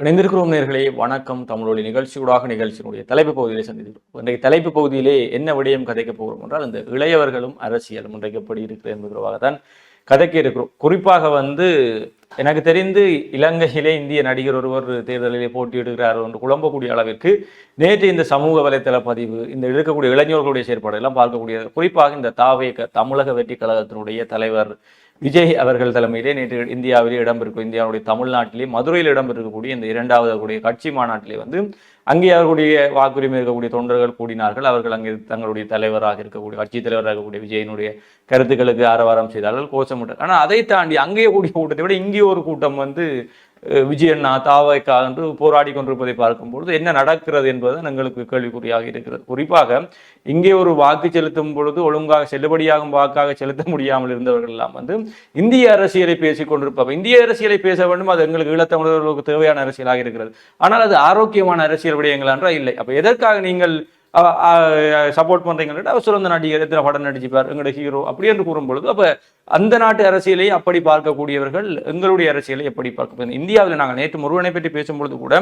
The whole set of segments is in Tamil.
இணைந்திருக்கிறோம் நேர்களே. வணக்கம். தமிழொலி நிகழ்ச்சியூடாக நிகழ்ச்சியினுடைய தலைப்பு பகுதியிலே சந்திக்கிறோம் இன்றைக்கு தலைப்பு பகுதியிலே என்ன விடயம் கதைக்க போகிறோம் என்றால் இந்த இளையவர்களும் அரசியலும் இன்றைக்கு எப்படி இருக்கிறது என்பதற்காக தான் கதைக்க இருக்கிறோம். குறிப்பாக வந்து எனக்கு தெரிந்து இலங்கையிலே இந்திய நடிகர் ஒருவர் தேர்தலிலே போட்டியிடுகிறார் என்று குழம்பக்கூடிய அளவிற்கு நேற்று இந்த சமூக வலைத்தள பதிவு இந்த இருக்கக்கூடிய இளைஞர்களுடைய செயற்பாடு எல்லாம் பார்க்கக்கூடிய குறிப்பாக இந்த தாவே தமிழக வெற்றி கழகத்தினுடைய தலைவர் விஜய் அவர்கள் தலைமையிலே நேற்று இந்தியாவிலே இடம்பெறும் இந்தியாவுடைய தமிழ்நாட்டிலே மதுரையில் இடம்பெறக்கூடிய இந்த இரண்டாவது கூடிய கட்சி மாநாட்டிலே வந்து அங்கே அவர்களுடைய வாக்குரிமை இருக்கக்கூடிய தொண்டர்கள் கூடினார்கள். அவர்கள் அங்கே தங்களுடைய தலைவராக இருக்கக்கூடிய கட்சி தலைவராக இருக்கக்கூடிய விஜயனுடைய கருத்துக்களுக்கு ஆரவாரம் செய்தார்கள் கோஷமிட்டார் ஆனால் அதை தாண்டி அங்கேயே கூடிய கூட்டத்தை விட இங்கே ஒரு கூட்டம் வந்து விஜயண்ணா தாவைக்கா என்று போராடி கொண்டிருப்பதை பார்க்கும்பொழுது என்ன நடக்கிறது என்பது எங்களுக்கு கேள்விக்குறியாக இருக்கிறது. குறிப்பாக இங்கே ஒரு வாக்கு செலுத்தும் பொழுது ஒழுங்காக செல்லுபடியாகும் வாக்காக செலுத்த முடியாமல் இருந்தவர்கள் எல்லாம் வந்து இந்திய அரசியலை பேசிக் கொண்டிருப்பாங்க இந்திய அரசியலை பேச வேண்டும் அது எங்களுக்கு ஈழத்தமிழர்களுக்கு தேவையான அரசியலாக இருக்கிறது. ஆனால் அது ஆரோக்கியமான அரசியல் விடயங்கள் என்றால் இல்லை. அப்ப எதற்காக நீங்கள் சப்போர்ட் பண்ணுறீங்கன்னு அவர் சிறந்த நடிகர் எத்தனை படம் நடிச்சுப்பார் எங்களோட ஹீரோ அப்படி என்று கூறும் பொழுது அந்த நாட்டு அரசியலை அப்படி பார்க்கக்கூடியவர்கள் எங்களுடைய அரசியலை எப்படி பார்க்க இந்தியாவில் நாங்கள் நேற்று முருகனை பற்றி பேசும்பொழுது கூட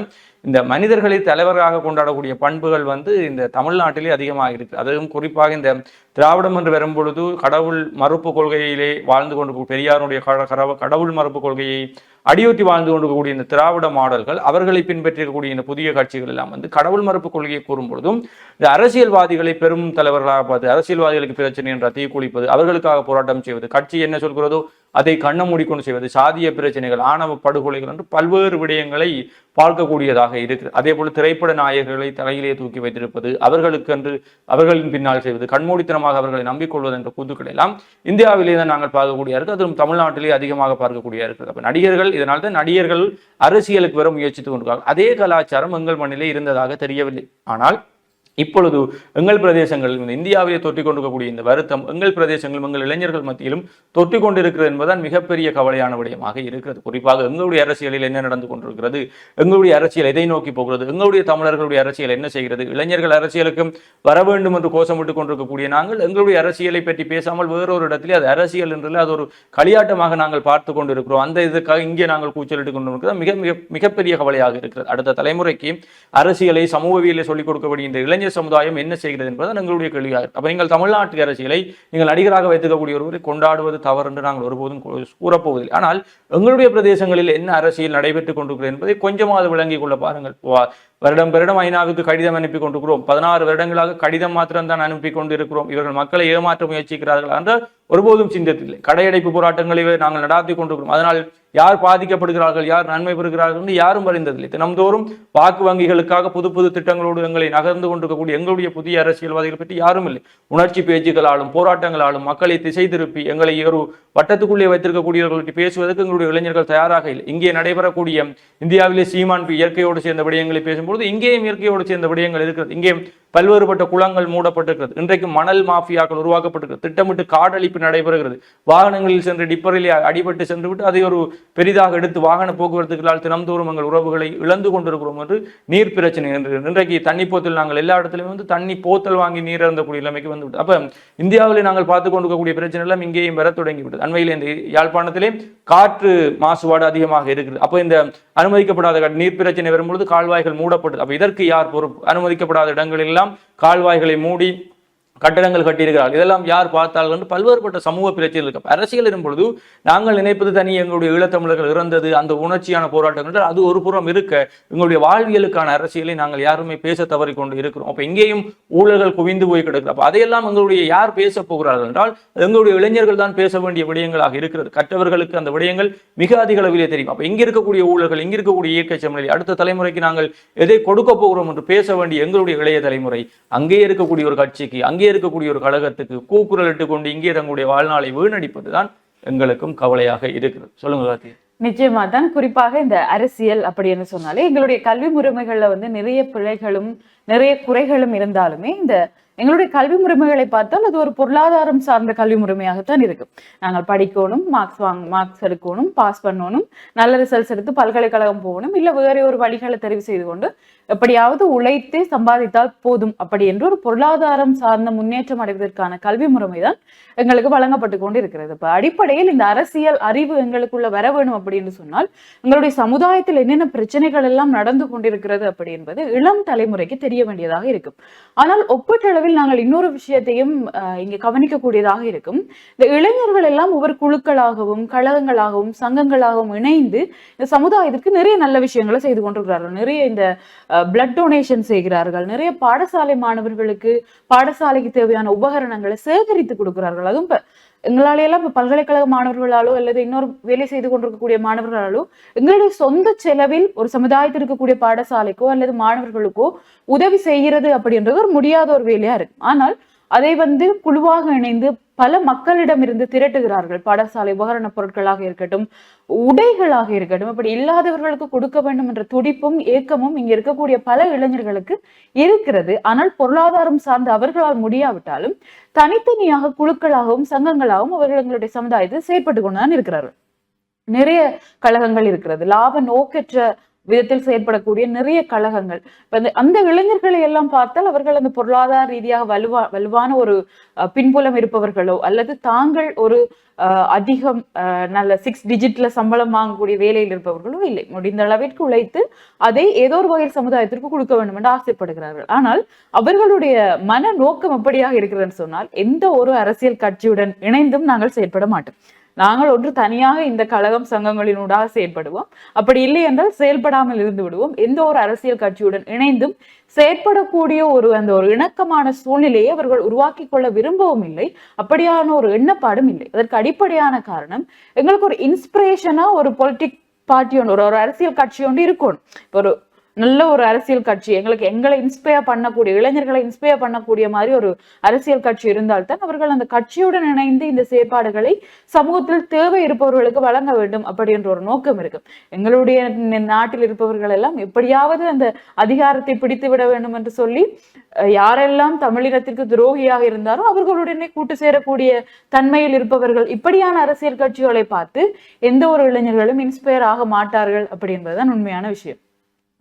இந்த மனிதர்களை தலைவராக கொண்டாடக்கூடிய பண்புகள் வந்து இந்த தமிழ்நாட்டிலே அதிகமாக இருக்கு. அதுவும் குறிப்பாக இந்த திராவிடம் என்று வரும்பொழுது கடவுள் மறுப்பு கொள்கையிலே வாழ்ந்து கொண்டு பெரியாருடைய கட- கடவுள் மறுப்பு கொள்கையை அடியொற்றி வாழ்ந்து கொண்டிருக்கக்கூடிய இந்த திராவிட மாடல்கள் அவர்களை பின்பற்றிருக்கக்கூடிய இந்த புதிய கட்சிகள் எல்லாம் வந்து கடவுள் மறுப்பு கொள்கையை கூறும்பொழுதும் இந்த அரசியல்வாதிகளை பெரும் தலைவர்களாக பார்த்து அரசியல்வாதிகளுக்கு பிரச்சனை என்ற தீக்குளிப்பது அவர்களுக்காக போராட்டம் செய்வது கட்சி என்ன சொல்கிறதோ அதை கண்ண மூடிக்கொண்டு செய்வது சாதிய பிரச்சனைகள் ஆணவ படுகொலைகள் என்று பல்வேறு விடயங்களை பார்க்கக்கூடியதாக இருக்குது அதே போல திரைப்பட நாயகர்களை தலையிலே தூக்கி வைத்திருப்பது அவர்களுக்கென்று அவர்களின் பின்னால் செய்வது கண்மூடித்தனமாக அவர்களை நம்பிக்கொள்வது என்ற கூத்துக்கள் எல்லாம் இந்தியாவிலே தான் நாங்கள் பார்க்கக்கூடிய இருக்கு அதுவும் தமிழ்நாட்டிலே அதிகமாக பார்க்கக்கூடிய இருக்குது அப்ப நடிகர்கள் இதனால் தான் நடிகர்கள் அரசியலுக்கு வர முயற்சித்து கொண்டிருக்காங்க அதே கலாச்சாரம் எங்கள் மண்ணிலே இருந்ததாக தெரியவில்லை. ஆனால் இப்பொழுது எங்கள் பிரதேசங்களில் இந்த இந்தியாவிலே தொற்றிக் கொண்டிருக்கக்கூடிய இந்த வருத்தம் எங்கள் பிரதேசங்களும் எங்கள் இளைஞர்கள் மத்தியிலும் தொற்றிக் கொண்டிருக்கிறது என்பதுதான் மிகப்பெரிய கவலையான விடயமாக இருக்கிறது. குறிப்பாக எங்களுடைய அரசியலில் என்ன நடந்து கொண்டிருக்கிறது எங்களுடைய அரசியல் எதை நோக்கி போகிறது எங்களுடைய தமிழர்களுடைய அரசியல் என்ன செய்கிறது இளைஞர்கள் அரசியலுக்கும் வர வேண்டும் என்று கோஷமிட்டுக் கொண்டிருக்கக்கூடிய நாங்கள் எங்களுடைய அரசியலை பற்றி பேசாமல் வேறொரு இடத்திலே அது அரசியல் என்றில் அது ஒரு களியாட்டமாக நாங்கள் பார்த்து கொண்டிருக்கிறோம். அந்த இதுக்காக இங்கே நாங்கள் கூச்சலிட்டுக் கொண்டிருக்கிறது. மிக மிக மிகப்பெரிய கவலையாக இருக்கிறது. அடுத்த தலைமுறைக்கு அரசியலை சமூகவியலை சொல்லிக் கொடுக்கக்கூடிய இந்த இளைஞர் சமுதாயம் என்ன செய்கிறது என்பது எங்களுடைய கேள்வியாக இருக்கு. அப்போ நீங்கள் தமிழ்நாட்டு அரசியலை நீங்கள் நடிகராக வைத்துக்கக்கூடிய ஒருவரை கொண்டாடுவது தவறு என்று நாங்கள் ஒருபோதும் கூறப்போவதில்லை ஆனால் எங்களுடைய பிரதேசங்களில் என்ன அரசியல் நடைபெற்றுக் கொண்டிருக்கிறது என்பதை கொஞ்சமாவது விளங்கிக் கொள்ள பாருங்கள் வருடம் வருடம் ஐநாவுக்கு கடிதம் அனுப்பி கொண்டிருக்கிறோம். பதினாறு வருடங்களாக கடிதம் மாத்திரம் தான் அனுப்பி கொண்டு இருக்கிறோம் இவர்கள் மக்களை ஏமாற்ற முயற்சிக்கிறார்கள் என்றால் ஒருபோதும் சிந்தத்தில்லை. கடையடைப்பு போராட்டங்களை நாங்கள் நடாத்தி கொண்டிருக்கிறோம். அதனால் யார் பாதிக்கப்படுகிறார்கள் யார் நன்மை பெறுகிறார்கள் என்று யாரும் அறிந்ததில்லை. தினம்தோறும் வாக்கு வங்கிகளுக்காக புது புது திட்டங்களோடு எங்களை நகர்ந்து கொண்டிருக்கக்கூடிய எங்களுடைய புதிய அரசியல்வாதிகள் பற்றி யாரும் இல்லை. உணர்ச்சி பேச்சுகளாலும் போராட்டங்களாலும் மக்களை திசை திருப்பி எங்களை ஒரு வட்டத்துக்குள்ளே வைத்திருக்கக்கூடியவர்களுக்கு பேசுவதற்கு எங்களுடைய இளைஞர்கள் தயாராக இல்லை. இங்கே நடைபெறக்கூடிய இந்தியாவிலே சீமான் இயற்கையோடு சேர்ந்த விடயங்களை பொழுது இங்கேயும் இயற்கையோடு சேர்ந்த விடயங்கள் இருக்கிறது. இங்கே பல்வேறுபட்ட குளங்கள் மூடப்பட்டிருக்கிறது. இன்றைக்கு மணல் மாஃபியாக்கள் உருவாக்கப்பட்டிருக்கிறது. திட்டமிட்டு காடழிப்பு நடைபெறுகிறது. வாகனங்களில் சென்று டிப்பரில் அடிபட்டு சென்று விட்டு அதை ஒரு பெரிதாக எடுத்து வாகன போக்குவரத்துகளால் தினம்தோறும் எங்கள் உறவுகளை இழந்து கொண்டிருக்கிறோம் என்று நீர் பிரச்சனை என்று இன்றைக்கு தண்ணி போத்தல் நாங்கள் எல்லா இடத்துலையும் வந்து தண்ணி போத்தல் வாங்கி நீர் இருந்தக்கூடிய நிலைமைக்கு வந்து விட்டு அப்ப இந்தியாவிலே நாங்கள் பார்த்து கொண்டிருக்கக்கூடிய பிரச்சனை எல்லாம் இங்கேயும் வர தொடங்கிவிட்டது. அண்மையில் இந்த யாழ்ப்பாணத்திலே காற்று மாசுபாடு அதிகமாக இருக்கிறது. அப்போ இந்த அனுமதிக்கப்படாத நீர் பிரச்சனை வரும்பொழுது கால்வாய்கள் மூட மூடப்பட்டது. அப்ப இதற்கு யார் பொறுப்பு? அனுமதிக்கப்படாத இடங்களெல்லாம் கால்வாய்களை மூடி கட்டடங்கள் கட்டியிருக்கிறார்கள். இதெல்லாம் யார் பார்த்தார்கள் என்று பல்வேறுபட்ட சமூக பிரச்சனைகள் இருக்கு. அரசியல் பொழுது நாங்கள் நினைப்பது தனி எங்களுடைய ஈழத்தமிழர்கள் இறந்தது அந்த உணர்ச்சியான போராட்டங்கள் அது ஒரு புறம் இருக்க எங்களுடைய வாழ்வியலுக்கான அரசியலை நாங்கள் யாருமே பேச தவறிக்கொண்டு இருக்கிறோம். அப்ப இங்கேயும் ஊழல்கள் குவிந்து போய் கிடக்குது. அப்ப அதையெல்லாம் எங்களுடைய யார் பேச போகிறார்கள் என்றால் எங்களுடைய இளைஞர்கள் தான் பேச வேண்டிய விடயங்களாக இருக்கிறது. கற்றவர்களுக்கு அந்த விடயங்கள் மிக அதிக அளவிலே தெரியும். அப்ப இங்க இருக்கக்கூடிய ஊழல்கள் இங்க இருக்கக்கூடிய இயற்கை சமநிலை அடுத்த தலைமுறைக்கு நாங்கள் எதை கொடுக்க போகிறோம் என்று பேச வேண்டிய எங்களுடைய இளைய தலைமுறை அங்கே இருக்கக்கூடிய ஒரு கட்சிக்கு அங்கே இருக்கக்கூடிய ஒரு கழகத்துக்கு கூக்குரலிட்டு கொண்டு இங்கே தங்களுடைய வாழ்நாளை வீணடிப்பது தான் எங்களுக்கும் கவலையாக இருக்கிறது. சொல்லுங்க கார்த்தி. நிச்சயமா தான். குறிப்பாக இந்த அரசியல் அப்படின்னு சொன்னாலே எங்களுடைய கல்வி முறைமைகள்ல வந்து நிறைய பிழைகளும் நிறைய குறைகளும் இருந்தாலுமே இந்த எங்களுடைய கல்வி முறைமைகளை பார்த்தால் அது ஒரு பொருளாதாரம் சார்ந்த கல்வி முறைமையாகத்தான் இருக்கு. நாங்கள் படிக்கணும் மார்க்ஸ் வாங்க மார்க்ஸ் எடுக்கணும் பாஸ் பண்ணணும் நல்ல ரிசல்ட்ஸ் எடுத்து பல்கலைக்கழகம் போகணும் இல்ல வேற ஒரு வழிகளை தெரிவு செய்து கொண்டு எப்படியாவது உழைத்தே சம்பாதித்தால் போதும் அப்படி என்று ஒரு பொருளாதாரம் சார்ந்த முன்னேற்றம் அடைவதற்கான கல்வி முறைமை தான் எங்களுக்கு வழங்கப்பட்டு கொண்டு இருக்கிறது இப்ப அடிப்படையில் இந்த அரசியல் அறிவு எங்களுக்குள்ள வர வேணும் அப்படின்னு சொன்னால் எங்களுடைய சமுதாயத்தில் என்னென்ன பிரச்சனைகள் எல்லாம் நடந்து கொண்டிருக்கிறது அப்படி என்பது இளம் தலைமுறைக்கு தெரிய வேண்டியதாக இருக்கும். ஆனால் ஒப்பீட்டளவில் நாங்கள் இன்னொரு விஷயத்தையும் இங்கே கவனிக்கக்கூடியதாக இருக்கும். இந்த இளைஞர்கள் எல்லாம் ஒவ்வொரு குழுக்களாகவும் கழகங்களாகவும் சங்கங்களாகவும் இணைந்து இந்த சமுதாயத்திற்கு நிறைய நல்ல விஷயங்களை செய்து கொண்டிருக்கிறார்கள். நிறைய இந்த பிளட் டொனேஷன் செய்கிறார்கள். நிறைய பாடசாலை மாணவர்களுக்கு பாடசாலைக்கு தேவையான உபகரணங்களை சேகரித்து கொடுக்கிறார்கள். அதுவும் இப்ப இப்போ இப்ப பல்கலைக்கழக மாணவர்களாலோ அல்லது இன்னொரு வேலை செய்து கொண்டிருக்கக்கூடிய மாணவர்களாலோ எங்களுடைய சொந்த செலவில் ஒரு சமுதாயத்தில் இருக்கக்கூடிய பாடசாலைக்கோ அல்லது மாணவர்களுக்கோ உதவி செய்கிறது அப்படின்றது ஒரு முடியாத ஒரு வேலையா இருக்கு. ஆனால் அதை வந்து குழுவாக இணைந்து பல மக்களிடமிருந்து திரட்டுகிறார்கள். பாடசாலை உபகரண பொருட்களாக இருக்கட்டும் உடைகளாக இருக்கட்டும் அப்படி இல்லாதவர்களுக்கு கொடுக்க வேண்டும் என்ற துடிப்பும் ஏக்கமும் இங்க இருக்கக்கூடிய பல இளைஞர்களுக்கு இருக்கிறது. ஆனால் பொருளாதாரம் சார்ந்து அவர்களால் முடியாவிட்டாலும் தனித்தனியாக குழுக்களாகவும் சங்கங்களாகவும் அவர்கள் எங்களுடைய சமுதாயத்தில் செயற்பட்டு கொண்டுதான் இருக்கிறார்கள். நிறைய கழகங்கள் இருக்கிறது. லாப நோக்கற்ற விதத்தில் செயற்படக்கூடிய நிறைய கழகங்கள். இப்ப அந்த- அந்த இளைஞர்களை எல்லாம் பார்த்தால் அவர்கள் அந்த பொருளாதார ரீதியாக வலுவா வலுவான ஒரு அஹ், பின்புலம் இருப்பவர்களோ அல்லது தாங்கள் ஒரு அஹ், அதிகம் அஹ், நல்ல சிக்ஸ் டிஜிட்ல சம்பளம் வாங்கக்கூடிய வேலையில் இருப்பவர்களோ இல்லை. முடிந்த அளவிற்கு உழைத்து அதை ஏதோ ஒரு வகையில் சமுதாயத்திற்கு கொடுக்க வேண்டும் என்று ஆசைப்படுகிறார்கள். ஆனால் அவர்களுடைய மன நோக்கம் எப்படியாக இருக்கிறதுன்னு சொன்னால் எந்த ஒரு அரசியல் கட்சியுடன் இணைந்தும் நாங்கள் செயற்பட மாட்டோம். நாங்கள் ஒன்று தனியாக இந்த கழகம் சங்கங்களினூடாக செயல்படுவோம் அப்படி இல்லை என்றால் செயல்படாமல் இருந்து விடுவோம். எந்த ஒரு அரசியல் கட்சியுடன் இணைந்தும் செயற்படக்கூடிய ஒரு அந்த ஒரு இணக்கமான சூழ்நிலையை அவர்கள் உருவாக்கி கொள்ள விரும்பவும் இல்லை. அப்படியான ஒரு எண்ணப்பாடும் இல்லை. அதற்கு அடிப்படையான காரணம் எங்களுக்கு ஒரு இன்ஸ்பிரேஷனா ஒரு பொலிட்டிக் பார்ட்டி ஒன்று ஒரு ஒரு அரசியல் கட்சி ஒன்று இருக்கணும். இப்போ ஒரு நல்ல ஒரு அரசியல் கட்சி எங்களுக்கு எங்களை இன்ஸ்பயர் பண்ணக்கூடிய இளைஞர்களை இன்ஸ்பயர் பண்ணக்கூடிய மாதிரி ஒரு அரசியல் கட்சி இருந்தால்தான் அவர்கள் அந்த கட்சியுடன் இணைந்து இந்த செயற்பாடுகளை சமூகத்தில் தேவை இருப்பவர்களுக்கு வழங்க வேண்டும் அப்படின்ற ஒரு நோக்கம் இருக்கு. எங்களுடைய நாட்டில் இருப்பவர்கள் எல்லாம் எப்படியாவது அந்த அதிகாரத்தை பிடித்து விட வேண்டும் என்று சொல்லி யாரெல்லாம் தமிழினத்திற்கு துரோகியாக இருந்தாரோ அவர்களுடனே கூட்டு சேரக்கூடிய தன்மையில் இருப்பவர்கள் இப்படியான அரசியல் கட்சிகளை பார்த்து எந்த ஒரு இளைஞர்களும் இன்ஸ்பயர் ஆக மாட்டார்கள் அப்படி என்பதுதான் உண்மையான விஷயம்.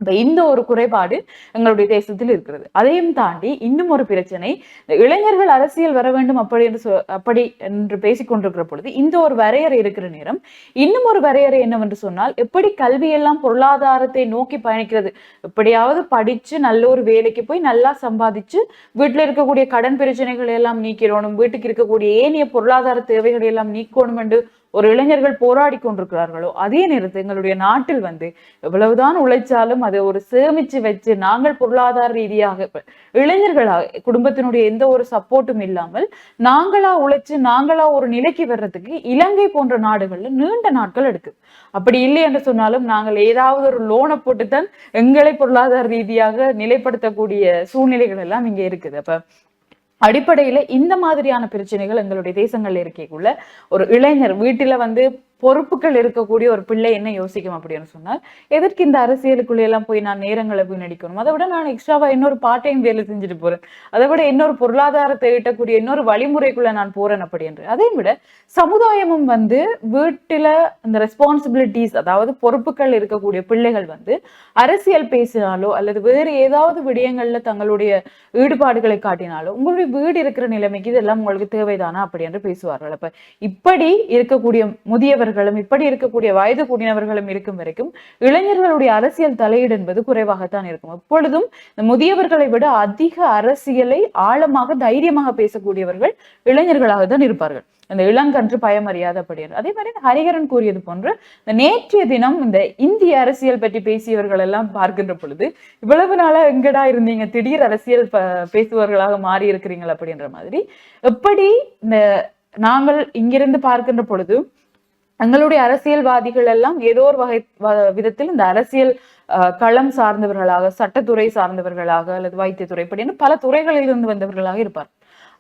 இப்போ இந்த ஒரு குறைபாடு எங்களுடைய தேசத்தில் இருக்கிறது. அதையும் தாண்டி இன்னும் ஒரு பிரச்சனை இந்த இளைஞர்கள் அரசியல் வர வேண்டும் அப்படி என்று சொ- அப்படி என்று பேசிக் கொண்டிருக்கிற பொழுது இந்த ஒரு வரையறை இருக்கிற நேரம் இன்னும் ஒரு வரையறை என்னவென்று சொன்னால் எப்படி கல்வியெல்லாம் பொருளாதாரத்தை நோக்கி பயணிக்கிறது? எப்படியாவது படிச்சு நல்ல ஒரு வேலைக்கு போய் நல்லா சம்பாதிச்சு வீட்டுல இருக்கக்கூடிய கடன் பிரச்சனைகளை எல்லாம் நீக்கிறோனும் வீட்டுக்கு இருக்கக்கூடிய ஏனைய பொருளாதார தேவைகளை எல்லாம் நீக்கணும் என்று ஒரு இளைஞர்கள் போராடி கொண்டிருக்கிறார்களோ அதே நேரத்தில் எங்களுடைய நாட்டில் வந்து எவ்வளவுதான் உழைச்சாலும் அதை ஒரு சேமிச்சு வச்சு நாங்கள் பொருளாதார ரீதியாக இளைஞர்களாக குடும்பத்தினுடைய எந்த ஒரு சப்போர்ட்டும் இல்லாமல் நாங்களா உழைச்சு நாங்களா ஒரு நிலைக்கு வர்றதுக்கு இலங்கை போன்ற நாடுகள்ல நீண்ட நாட்கள் எடுக்குது அப்படி இல்லை என்று சொன்னாலும் நாங்கள் ஏதாவது ஒரு லோனை போட்டுத்தான் எங்களை பொருளாதார ரீதியாக நிலைப்படுத்தக்கூடிய சூழ்நிலைகள் எல்லாம் இங்க இருக்குது. அப்ப அடிப்படையில இந்த மாதிரியான பிரச்சனைகள் எங்களுடைய தேசங்கள்ல இருக்கக்குள்ள ஒரு இளைஞர் வீட்டுல வந்து பொறுப்புகள் இருக்கக்கூடிய ஒரு பிள்ளை என்ன யோசிக்கும் அப்படின்னு சொன்னால் எதற்கு இந்த அரசியலுக்குள்ள எல்லாம் போய் நான் நேரங்களை நடிக்கணும்? அதை விட நான் எக்ஸ்ட்ராவா இன்னொரு பார்ட் டைம் வேலை செஞ்சுட்டு போறேன். அதை விட இன்னொரு பொருளாதாரத்தை ஈட்டக்கூடிய இன்னொரு வழிமுறைக்குள்ள நான் போறேன் அப்படி என்று. அதை விட சமுதாயமும் வந்து வீட்டுல அந்த ரெஸ்பான்சிபிலிட்டிஸ் அதாவது பொறுப்புகள் இருக்கக்கூடிய பிள்ளைகள் வந்து அரசியல் பேசினாலோ அல்லது வேறு ஏதாவது விடயங்கள்ல தங்களுடைய ஈடுபாடுகளை காட்டினாலோ உங்களுடைய வீடு இருக்கிற நிலைமைக்கு இதெல்லாம் உங்களுக்கு தேவைதானா அப்படி என்று பேசுவார்கள். அப்ப இப்படி இருக்கக்கூடிய முதியவர்கள் முதியவர்களும் இப்படி இருக்கக்கூடிய வயது கூடியவர்களும் இருக்கும் வரைக்கும் இளைஞர்களுடைய அரசியல் தலையீடு என்பது குறைவாகத்தான் இருக்கும். எப்பொழுதும் முதியவர்களை விட அதிக அரசியலை ஆழமாக தைரியமாக பேசக்கூடியவர்கள் இளைஞர்களாக தான் இருப்பார்கள். இந்த இளங்கன்று பயமறியாத அப்படின்ற அதே மாதிரி ஹரிகரன் கூறியது போன்று இந்த நேற்றைய தினம் இந்த இந்திய அரசியல் பற்றி பேசியவர்கள் எல்லாம் பார்க்கின்ற பொழுது இவ்வளவு நாளா எங்கடா இருந்தீங்க? திடீர் அரசியல் பேசுபவர்களாக மாறி இருக்கிறீங்கள் அப்படின்ற மாதிரி எப்படி இந்த நாங்கள் இங்கிருந்து பார்க்கின்ற பொழுது தங்களுடைய அரசியல்வாதிகள் எல்லாம் ஏதோ ஒரு வகை வ- விதத்தில் இந்த அரசியல் களம் சார்ந்தவர்களாக சட்டத்துறை சார்ந்தவர்களாக அல்லது வைத்தியத்துறை இப்படின்னு பல துறைகளில் இருந்து வந்தவர்களாக இருப்பார்.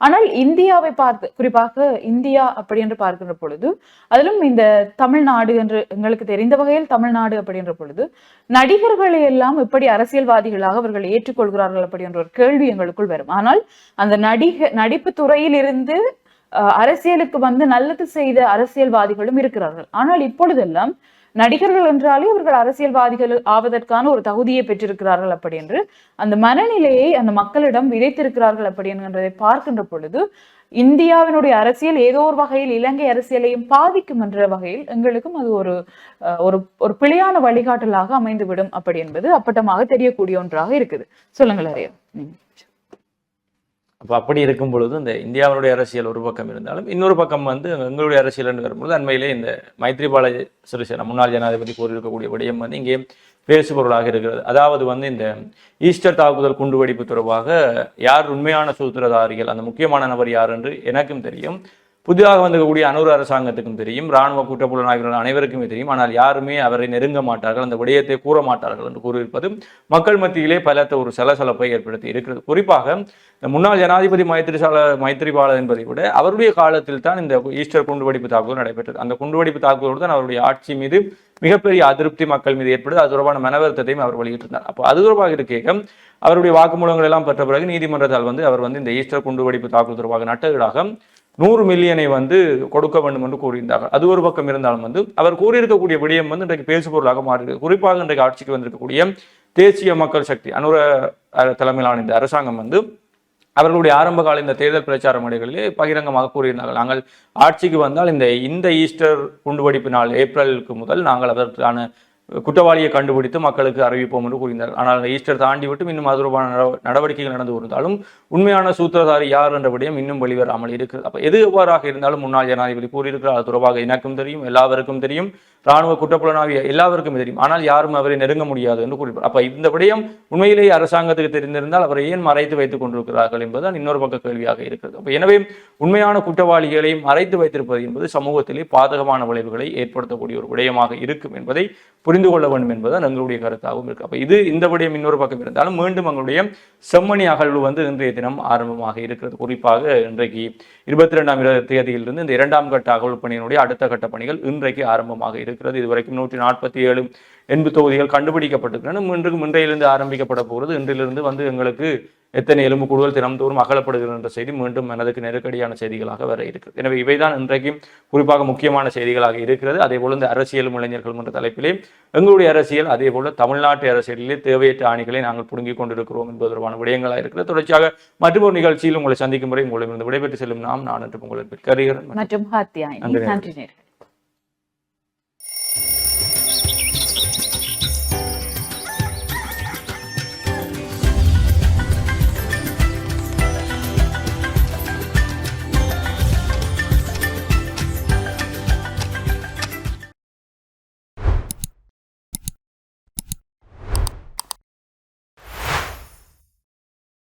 ஆனால் இந்தியாவை பார்த்து குறிப்பாக இந்தியா அப்படி என்று பார்க்கின்ற பொழுது அதிலும் இந்த தமிழ்நாடு என்று எங்களுக்கு தெரிந்த வகையில் தமிழ்நாடு அப்படின்ற பொழுது நடிகர்களை எல்லாம் எப்படி அரசியல்வாதிகளாக அவர்கள் ஏற்றுக்கொள்கிறார்கள் அப்படி என்ற ஒரு கேள்வி எங்களுக்குள் வரும். ஆனால் அந்த நடிக நடிப்பு துறையிலிருந்து அரசியலுக்கு வந்து நல்லது செய்த அரசியல்வாதிகளும் இருக்கிறார்கள். ஆனால் இப்பொழுதெல்லாம் நடிகர்கள் என்றாலே இவர்கள் அரசியல்வாதிகள் ஆவதற்கான ஒரு தகுதியை பெற்றிருக்கிறார்கள் அப்படி என்று அந்த மனநிலையை அந்த மக்களிடம் விதைத்திருக்கிறார்கள் அப்படி என்கின்றதை பார்க்கின்ற பொழுது இந்தியாவினுடைய அரசியல் ஏதோ ஒரு வகையில் இலங்கை அரசியலையும் பாதிக்கும் என்ற வகையில் எங்களுக்கும் அது ஒரு ஒரு ஒரு பிழையான வழிகாட்டலாக அமைந்துவிடும் அப்படி என்பது அப்பட்டமாக தெரியக்கூடிய ஒன்றாக இருக்குது. சொல்லுங்கள் அறியா நீங்க. அப்போ அப்படி இருக்கும் பொழுது இந்த இந்தியாவினுடைய அரசியல் ஒரு பக்கம் இருந்தாலும் இன்னொரு பக்கம் வந்து எங்களுடைய அரசியல்னு என்று வரும்பொழுது அண்மையிலே இந்த மைத்ரிபால சிறிசேன முன்னாள் ஜனாதிபதி கூறியிருக்கக்கூடிய விடயம் வந்து இங்கே பேசுபொருளாக இருக்கிறது. அதாவது வந்து இந்த ஈஸ்டர் தாக்குதல் குண்டுவெடிப்பு தொடர்பாக யார் உண்மையான சூத்திரதாரிகள் அந்த முக்கியமான நபர் யார் என்று எனக்கும் தெரியும். புதிதாக வந்திருக்கக்கூடிய அனூர் அரசாங்கத்துக்கும் தெரியும் ராணுவ குற்றப்புலனாய்வர்கள் அனைவருக்குமே தெரியும். ஆனால் யாருமே அவரை நெருங்க மாட்டார்கள் அந்த விடயத்தை கூற மாட்டார்கள் என்று கூறியிருப்பது மக்கள் மத்தியிலே பலத்த ஒரு சலசலப்பை ஏற்படுத்தி இருக்கிறது. குறிப்பாக இந்த முன்னாள் ஜனாதிபதி மைத்திரிசால மைத்திரிபால என்பதை விட அவருடைய காலத்தில் தான் இந்த ஈஸ்டர் குண்டுவெடிப்பு தாக்குதல் நடைபெற்றது. அந்த குண்டுவெடிப்பு தாக்குதலோடு தான் அவருடைய ஆட்சி மீது மிகப்பெரிய அதிருப்தி மக்கள் மீது ஏற்படுது. அது தொடர்பான மனவருத்தத்தையும் அவர் வெளியிட்டிருந்தார். அப்போ அது தொடர்பாக இருக்க அவருடைய வாக்குமூலங்கள் எல்லாம் பெற்ற பிறகு நீதிமன்றத்தால் வந்து அவர் வந்து இந்த ஈஸ்டர் குண்டுவெடிப்பு தாக்குதல் தொடர்பாக நட்டகீடாக நூறு மில்லியனை வந்து கொடுக்க வேண்டும் என்று கூறியிருந்தார்கள். அது ஒரு பக்கம் இருந்தாலும் வந்து அவர் கூறியிருக்கக்கூடிய விடயம் வந்து இன்றைக்கு பேசுபொருளாக மாறியிருக்கு குறிப்பாக இன்றைக்கு ஆட்சிக்கு வந்திருக்கக்கூடிய தேசிய மக்கள் சக்தி அனுர அஹ், தலைமையிலான இந்த அரசாங்கம் வந்து அவர்களுடைய ஆரம்ப கால இந்த தேர்தல் பிரச்சார மேடைகளிலே பகிரங்கமாக கூறியிருந்தார்கள். நாங்கள் ஆட்சிக்கு வந்தால் இந்த இந்த ஈஸ்டர் குண்டுவெடிப்பு நாள் ஏப்ரலுக்கு முதல் நாங்கள் அதற்கான குற்றவாளியை கண்டுபிடித்து மக்களுக்கு அறிவிப்போம் என்று கூறினார். ஆனால் அந்த ஈஸ்டர் தாண்டி விட்டும் இன்னும் அது தொடர்பான நடவடிக்கைகள் நடந்து இருந்தாலும் உண்மையான சூத்திரதாரி யார் என்ற விடயம் இன்னும் வெளிவராமல் இருக்கிறது அப்ப எது எவ்வாறாக இருந்தாலும் முன்னாள் ஜனாதிபதி கூறியிருக்கிறார். அது தொடர்பாக எனக்கும் தெரியும் எல்லாருக்கும் தெரியும். ராணுவ குற்றப்புலனாவிய எல்லாருக்கும் தெரியும். ஆனால் யாரும் அவரை நெருங்க முடியாது என்று கூறினார் அப்ப இந்த விடயம் உண்மையிலேயே அரசாங்கத்துக்கு தெரிந்திருந்தால் அவரை ஏன் மறைத்து வைத்துக் கொண்டிருக்கிறார்கள் என்பதுதான் இன்னொரு பக்க கேள்வியாக இருக்கிறது. அப்ப எனவே உண்மையான குற்றவாளிகளை மறைத்து வைத்திருப்பது என்பது சமூகத்திலே பாதகமான விளைவுகளை ஏற்படுத்தக்கூடிய ஒரு விடயமாக இருக்கும் என்பதை புரிந்து கொள்ள வேண்டும் என்பதுதான் எங்களுடைய கருத்தாகவும் இருக்கு. அப்ப இது இந்த விடயம் இன்னொரு பக்கம் இருந்தாலும் மீண்டும் எங்களுடைய செம்மணி அகழ்வு வந்து இன்றைய தினம் ஆரம்பமாக இருக்கிறது. குறிப்பாக இன்றைக்கு இருபத்தி ரெண்டாம் தேதியிலிருந்து இந்த இரண்டாம் கட்ட அகழ்வு பணியினுடைய அடுத்த கட்ட பணிகள் இன்றைக்கு ஆரம்பமாக இருக்கிறது. இதுவரைக்கும் நூற்றி நாற்பத்தி ஏழு எண்பு தொகுதிகள் கண்டுபிடிக்கப்பட்டிருக்கின்றன. இன்றும் இன்றையிலிருந்து ஆரம்பிக்கப்பட போகிறது. இன்றிலிருந்து வந்து எங்களுக்கு எத்தனை எலும்பு கூடுதல் தினம்தோறும் அகலப்படுகிறது என்ற செய்தி மீண்டும் மனதுக்கு நெருக்கடியான செய்திகளாக வர இருக்கிறது. எனவே இவைதான் இன்றைக்கு குறிப்பாக முக்கியமான செய்திகளாக இருக்கிறது. அதே போல இந்த அரசியலும் இளைஞர்கள் என்ற தலைப்பிலே எங்களுடைய அரசியல் அதே போல தமிழ்நாட்டு அரசியலிலே தேவையற்ற ஆணிகளை நாங்கள் புடுங்கிக் கொண்டிருக்கிறோம் என்பது தொடர்பான விடயங்களாக இருக்கிறது. தொடர்ச்சியாக மற்றொரு நிகழ்ச்சியில் உங்களை சந்திக்கும் முறை உங்களிடம் விடைபெற்று செல்லும் நாம் நான் என்று உங்களை கருகிறேன் மற்றும் நன்றி.